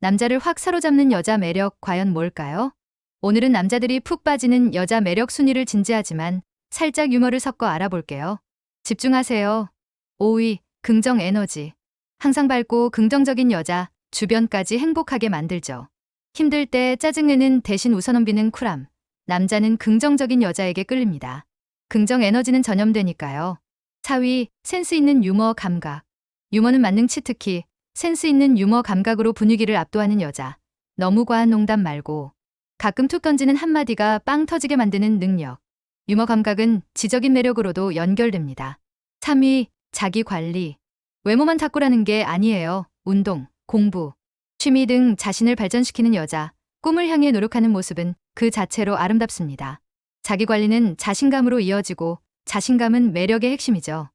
남자를 확 사로잡는 여자 매력 과연 뭘까요? 오늘은 남자들이 푹 빠지는 여자 매력 순위를 진지하지만 살짝 유머를 섞어 알아볼게요. 집중하세요. 5위, 긍정 에너지. 항상 밝고 긍정적인 여자, 주변까지 행복하게 만들죠. 힘들 때 짜증내는 대신 우선원비는 쿨함. 남자는 긍정적인 여자에게 끌립니다. 긍정 에너지는 전염되니까요. 4위, 센스 있는 유머 감각. 유머는 만능치 특히 센스 있는 유머 감각으로 분위기를 압도하는 여자. 너무 과한 농담 말고 가끔 툭 던지는 한마디가 빵 터지게 만드는 능력. 유머 감각은 지적인 매력으로도 연결됩니다. 3위, 자기 관리. 외모만 탁구라는 게 아니에요. 운동, 공부, 취미 등 자신을 발전시키는 여자, 꿈을 향해 노력하는 모습은 그 자체로 아름답습니다. 자기 관리는 자신감으로 이어지고 자신감은 매력의 핵심이죠.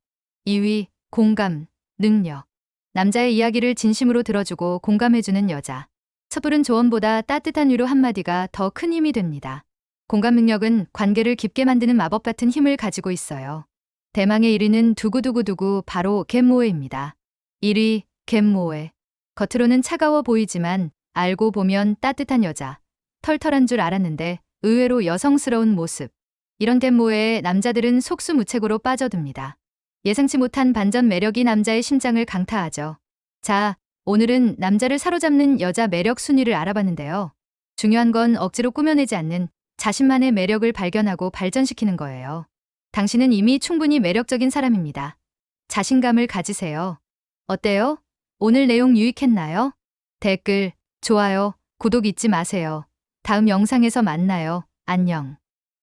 2위, 공감, 능력. 남자의 이야기를 진심으로 들어주고 공감해주는 여자. 섣부른 조언보다 따뜻한 위로 한마디가 더 큰 힘이 됩니다. 공감 능력은 관계를 깊게 만드는 마법 같은 힘을 가지고 있어요. 대망의 1위는 두구두구두구 바로 갯모에입니다. 1위, 갯모에. 겉으로는 차가워 보이지만 알고 보면 따뜻한 여자. 털털한 줄 알았는데 의외로 여성스러운 모습. 이런 갯모에 남자들은 속수무책으로 빠져듭니다. 예상치 못한 반전 매력이 남자의 심장을 강타하죠. 자, 오늘은 남자를 사로잡는 여자 매력 순위를 알아봤는데요. 중요한 건 억지로 꾸며내지 않는 자신만의 매력을 발견하고 발전시키는 거예요. 당신은 이미 충분히 매력적인 사람입니다. 자신감을 가지세요. 어때요? 오늘 내용 유익했나요? 댓글, 좋아요, 구독 잊지 마세요. 다음 영상에서 만나요. 안녕.